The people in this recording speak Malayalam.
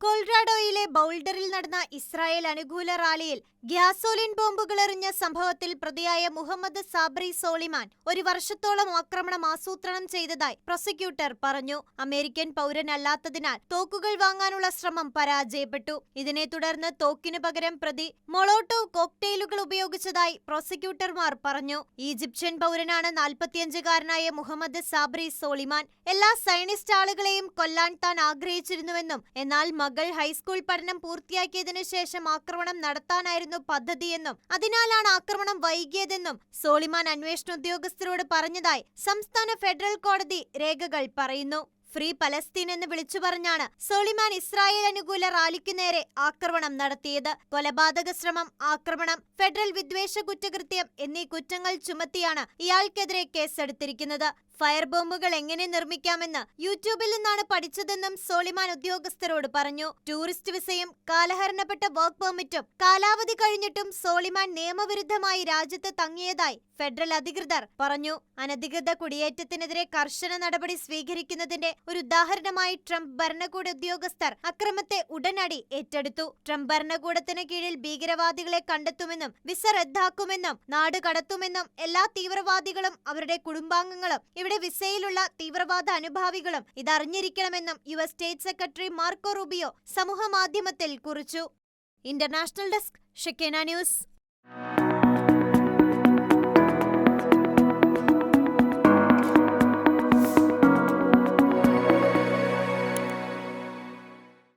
കൊൾറാഡോയിലെ ബൗൾഡറിൽ നടന്ന ഇസ്രായേൽ അനുകൂല റാലിയിൽ ഗ്യാസോലിൻ ബോംബുകൾ എറിഞ്ഞ സംഭവത്തിൽ പ്രതിയായ മുഹമ്മദ് സാബ്രി സോളിമാൻ ഒരു വർഷത്തോളം ആക്രമണം ആസൂത്രണം ചെയ്തതായി പ്രോസിക്യൂട്ടർ പറഞ്ഞു. അമേരിക്കൻ പൗരനല്ലാത്തതിനാൽ തോക്കുകൾ വാങ്ങാനുള്ള ശ്രമം പരാജയപ്പെട്ടു. ഇതിനെ തുടർന്ന് തോക്കിനു പകരം പ്രതി മൊളോട്ടോവ് കോക്ടെയിലുകൾ ഉപയോഗിച്ചതായി പ്രോസിക്യൂട്ടർമാർ പറഞ്ഞു. ഈജിപ്ഷ്യൻ പൗരനാണ് നാൽപ്പത്തിയഞ്ചുകാരനായ മുഹമ്മദ് സാബ്രി സോളിമാൻ. എല്ലാ സൈനിസ്റ്റ് ആളുകളെയും കൊല്ലാൻ താൻ ആഗ്രഹിച്ചിരുന്നുവെന്നും എന്നാൽ മകൾ ഹൈസ്കൂൾ പഠനം പൂർത്തിയാക്കിയതിനു ശേഷം ആക്രമണം നടത്താനായിരുന്നു പദ്ധതിയെന്നും അതിനാലാണ് ആക്രമണം വൈകിയതെന്നും സോളിമാൻ അന്വേഷണ ഉദ്യോഗസ്ഥരോട് പറഞ്ഞതായി സംസ്ഥാന ഫെഡറൽ കോടതി രേഖകൾ പറയുന്നു. ഫ്രീ പലസ്തീൻ എന്ന് വിളിച്ചു പറഞ്ഞാണ് സോളിമാൻ ഇസ്രായേൽ അനുകൂല റാലിക്കു നേരെ ആക്രമണം നടത്തിയത്. കൊലപാതക ശ്രമം ആക്രമണം ഫെഡറൽ വിദ്വേഷ കുറ്റകൃത്യം എന്നീ കുറ്റങ്ങൾ ചുമത്തിയാണ് ഇയാൾക്കെതിരെ കേസെടുത്തിരിക്കുന്നത്. ഫയർ ബോംബുകൾ എങ്ങനെ നിർമ്മിക്കാമെന്ന് യൂട്യൂബിൽ നിന്നാണ് പഠിച്ചതെന്നും സോളിമാൻ ഉദ്യോഗസ്ഥരോട് പറഞ്ഞു. ടൂറിസ്റ്റ് വിസയും കാലഹരണപ്പെട്ട വർക്ക് പെർമിറ്റും കാലാവധി കഴിഞ്ഞിട്ടും സോളിമാൻ നിയമവിരുദ്ധമായി രാജ്യത്ത് തങ്ങിയതായി ഫെഡറൽ അധികൃതർ പറഞ്ഞു. അനധികൃത കുടിയേറ്റത്തിനെതിരെ കർശന നടപടി സ്വീകരിക്കുന്നതിന്റെ ഒരു ഉദാഹരണമായി ട്രംപ് ഭരണകൂട ഉദ്യോഗസ്ഥർ അക്രമത്തെ ഉടനടി ഏറ്റെടുത്തു. ട്രംപ് ഭരണകൂടത്തിന് കീഴിൽ ഭീകരവാദികളെ കണ്ടെത്തുമെന്നും വിസ റദ്ദാക്കുമെന്നും നാട് കടത്തുമെന്നും എല്ലാ തീവ്രവാദികളും അവരുടെ കുടുംബാംഗങ്ങളും ഇവിടെ വിസയിലുള്ള തീവ്രവാദ അനുഭാവികളും ഇതറിഞ്ഞിരിക്കണമെന്നും U S state secretary Marco Rubio സമൂഹമാധ്യമത്തിൽ കുറിച്ചു. ഇന്റർനാഷണൽ ഡെസ്ക് ഷെക്കേന ന്യൂസ്.